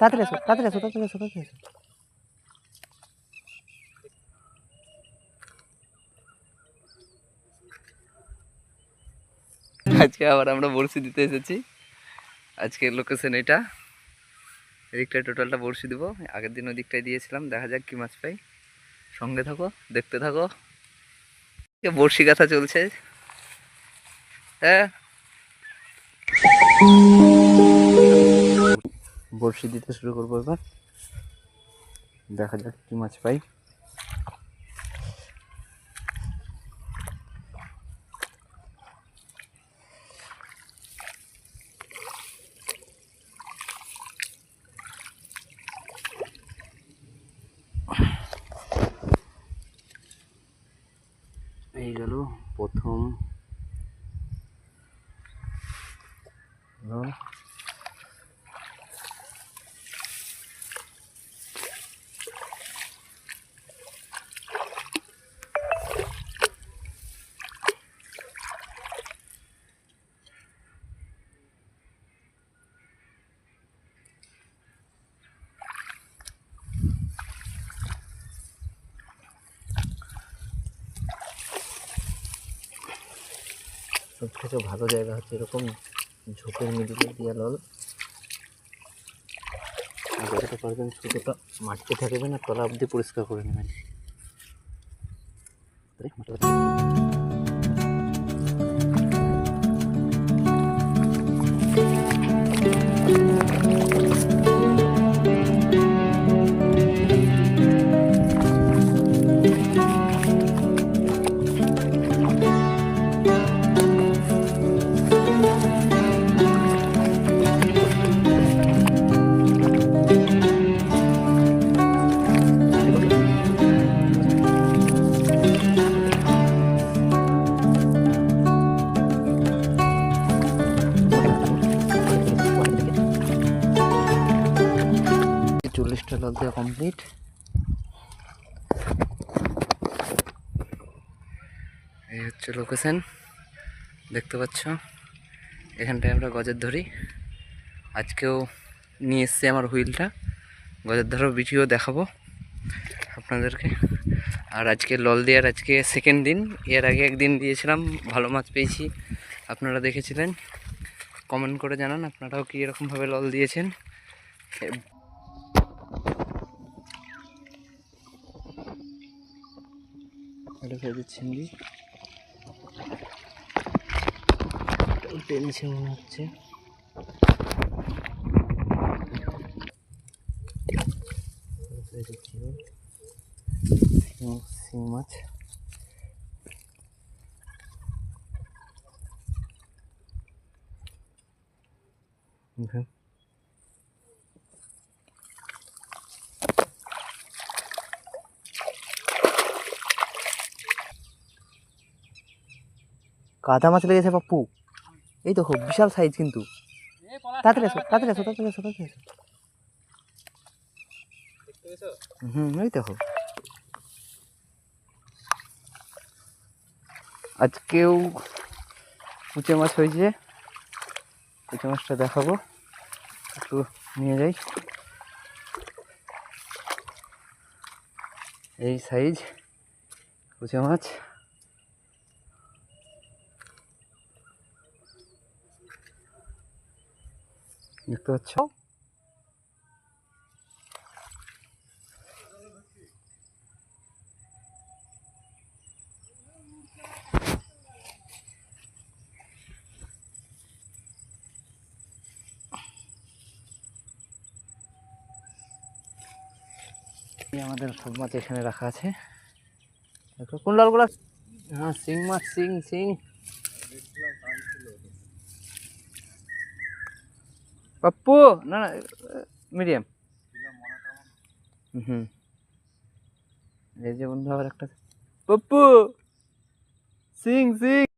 তাড়াতাড়ি এসো তাড়াতাড়ি এসো তাড়াতাড়ি এসো আজকে আবার আমরা বড়শি দিতে এসেছি। আজকের লোকেশন এটা। এদিকটায় টোটালটা বড়শি দিব। আগের দিন ওদিকটায় দিয়েছিলাম। দেখা যাক কি মাছ পাই। সঙ্গে থাকো দেখতে থাকো। বড়শি গাথা চলছে। হ্যাঁ। বড়শি দিতে শুরু করব এবার। দেখা যাক কি মাছ পাই। এই গেল প্রথম। রোল। সব থেকে ভালো জায়গা হচ্ছে এরকম ঝোপের মিডিলে দিয়া লল যতটা পারবেন ছোটোটা মাটিতে থাকবেন আর তলা অবধি পরিষ্কার করে নেবেন লল দেওয়া কমপ্লিট এই হচ্ছে লোকেশন দেখতে পাচ্ছ? এখানটায় আমরা গজের ধরি। আজকেও নিয়ে এসছি আমার হুইলটা। গজের ধরো ভিডিও দেখাবো আপনাদেরকে। আর আজকে লল দেওয়ার আজকে সেকেন্ড দিন। এর আগে একদিন দিয়েছিলাম, ভালো মাছ পেয়েছি। আপনারা দেখেছিলেন। কমেন্ট করে জানান আপনারাও কি এরকমভাবে লল দিয়েছেন। এটা ফেলে চিংড়ি টেনছে মনে হচ্ছে। শিং মাছ. কাদা মাছ লেগেছে পাপ্পু এই দেখো, বিশাল সাইজ কিন্তু। তাড়াতাড়ি এসো তাড়াতাড়ি এসো তাড়াতাড়ি এসো তাড়াতাড়ি হুম, এই দেখো। আজকেও কুচে মাছ হয়েছে। কুচে মাছটা দেখাবো। একটু নিয়ে যাই। এই সাইজ কুচে মাছ। দেখতে পাচ্ছ? আমাদের সব মাছ এখানে রাখা আছে। দেখো, কোন লালগুলা হ্যাঁ সিং মাছ, সিং শিং পাপ্পু না না মিডিয়াম হুম এই যে বন্ধু আবার একটা পাপ্পু সিং সিং